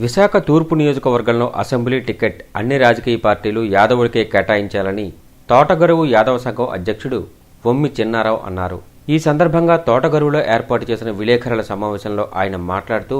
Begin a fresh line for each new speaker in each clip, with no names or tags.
విశాఖ తూర్పు నియోజకవర్గంలో assembly ticket అన్ని రాజకీయ పార్టీలు యాదవుడికే కేటాయించాలని తోటగరువు యాదవ సంఘం అధ్యక్షుడు బొమ్మి చిన్నారావు అన్నారు. ఈ సందర్భంగా తోటగరువులో ఏర్పాటు చేసిన విలేకరుల సమావేశంలో ఆయన మాట్లాడుతూ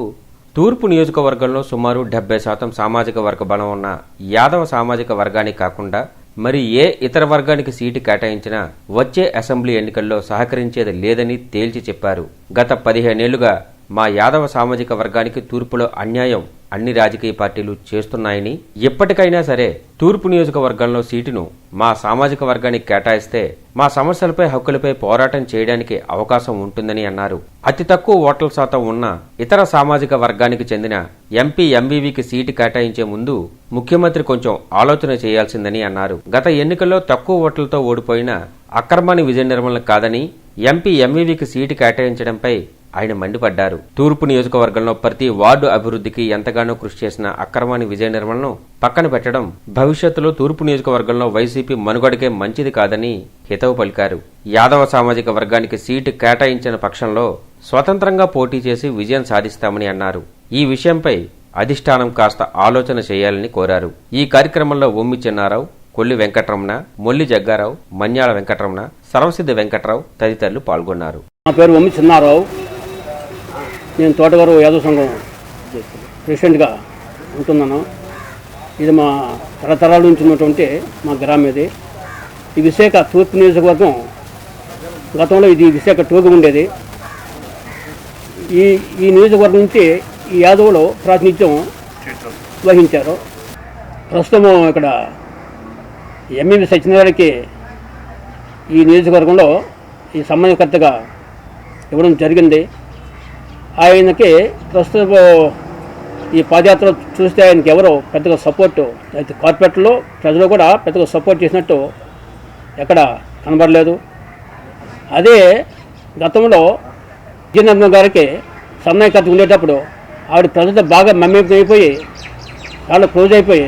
తూర్పు నియోజకవర్గంలో సుమారు డెబ్బై శాతం సామాజిక వర్గ బలం ఉన్న యాదవ సామాజిక వర్గానికి కాకుండా మరి ఏ ఇతర వర్గానికి సీటు కేటాయించినా వచ్చే అసెంబ్లీ ఎన్నికల్లో సహకరించేది లేదని తేల్చి చెప్పారు. గత పదిహేనేళ్ళుగా మా యాదవ సామాజిక వర్గానికి తూర్పులో అన్యాయం అన్ని రాజకీయ పార్టీలు చేస్తున్నాయని ఎప్పటికైనా సరే తూర్పు నియోజకవర్గంలో సీటును మా సామాజిక వర్గానికి కేటాయిస్తే మా సమస్యలపై హక్కులపై పోరాటం చేయడానికి అవకాశం ఉంటుందని అన్నారు. అతి తక్కువ ఓట్ల శాతం ఉన్న ఇతర సామాజిక వర్గానికి చెందిన ఎంపీ ఎంవీవీకి సీటు కేటాయించే ముందు ముఖ్యమంత్రి కొంచెం ఆలోచన చేయాల్సిందని అన్నారు. గత ఎన్నికల్లో తక్కువ ఓట్లతో ఓడిపోయిన అక్రమాన్ని విజయ నిర్మలన కాదని ఎంపీ ఎంవీవీకి సీటు కేటాయించడంపై ఆయన మండిపడ్డారు. తూర్పు నియోజకవర్గంలో ప్రతి వార్డు అభివృద్ధికి ఎంతగానో కృషి చేసిన అక్రమాని విజయ నిర్మలను పక్కన పెట్టడం భవిష్యత్తులో తూర్పు నియోజకవర్గంలో వైసీపీ మనుగడకే మంచిది కాదని హితవు పలికారు. యాదవ సామాజిక వర్గానికి సీటు కేటాయించిన పక్షంలో స్వతంత్రంగా పోటీ చేసి విజయం సాధిస్తామని అన్నారు. ఈ విషయంపై అధిష్టానం కాస్త ఆలోచన చేయాలని కోరారు. ఈ కార్యక్రమంలో ఒమ్మి చిన్నారావు కొల్లి వెంకటరమణ మొల్లి జగ్గారావు మన్యాల వెంకటరమణ సర్వసిద్ధి వెంకటరావు తదితరులు పాల్గొన్నారు.
నా పేరు ఒమ్మి చిన్నారావు. నేను తోటగారు యాదవ సంఘం ప్రెసిడెంట్గా ఉంటున్నాను. ఇది మా తరతరాల నుంచి ఉన్నటువంటి మా గ్రామం ఇది. ఈ విశాఖ తూర్పు నియోజకవర్గం గతంలో ఇది విశాఖ టూగా ఉండేది. ఈ ఈ నియోజకవర్గం నుంచి ఈ యాదవులు ప్రాతినిధ్యం వహించారు. ప్రస్తుతం ఇక్కడ ఎంఈవి సత్యనారాయణకి ఈ నియోజకవర్గంలో ఈ సమన్వయకర్తగా ఇవ్వడం జరిగింది. ఆయనకి ప్రస్తుతం ఈ పాదయాత్ర చూస్తే ఆయనకి ఎవరో పెద్దగా సపోర్ట్ అయితే కార్పొరేట్లో ప్రజలు కూడా పెద్దగా సపోర్ట్ చేసినట్టు ఎక్కడ కనబడలేదు. అదే గతంలో విజయనగరం గారికి సమన్వయకర్త ఉండేటప్పుడు ఆవిడ ప్రజలతో బాగా మమ్మైపోయి చాలా క్లోజ్ అయిపోయి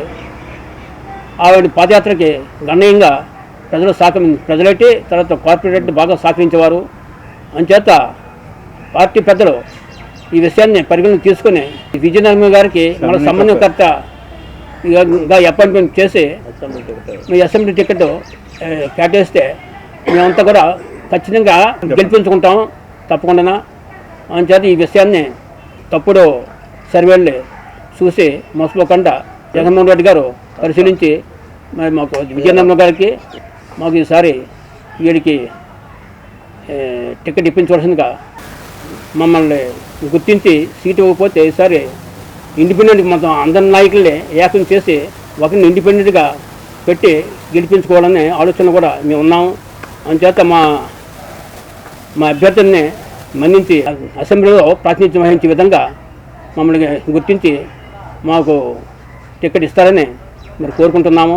ఆవిడ పాదయాత్రకి గణనీయంగా ప్రజలు సహకరి ప్రజలైతే తర్వాత కార్పొరేట్ బాగా సహకరించేవారు. అంచేత పార్టీ పెద్దలు ఈ విషయాన్ని పరిగణన తీసుకుని విజయనగరం గారికి మన గా అపాయింట్మెంట్ చేసి మీ అసెంబ్లీ టికెట్ కేటాయిస్తే మేమంతా కూడా ఖచ్చితంగా గెలిపించుకుంటాం తప్పకుండా అంచేత ఈ విషయాన్ని తప్పుడు సర్వేలు చూసి మోసపోకుండా జగన్మోహన్ రెడ్డి గారు పరిశీలించి మరి మాకు విజయనగరం గారికి మాకు ఈసారి వీడికి టికెట్ ఇప్పించవలసిందిగా మమ్మల్ని గుర్తించి సీటు ఇవ్వకపోతే ఈసారి ఇండిపెండెంట్ మొత్తం అందరి నాయకులే ఏకం చేసి ఒకరిని ఇండిపెండెంట్గా పెట్టి గెలిపించుకోవాలనే ఆలోచన కూడా మేము ఉన్నాము అందుచేత మా మా అభ్యర్థుల్ని మన్నించి అసెంబ్లీలో ప్రాతినిధ్యం వహించే విధంగా మమ్మల్ని గుర్తించి మాకు టికెట్ ఇస్తారని మరి కోరుకుంటున్నాము.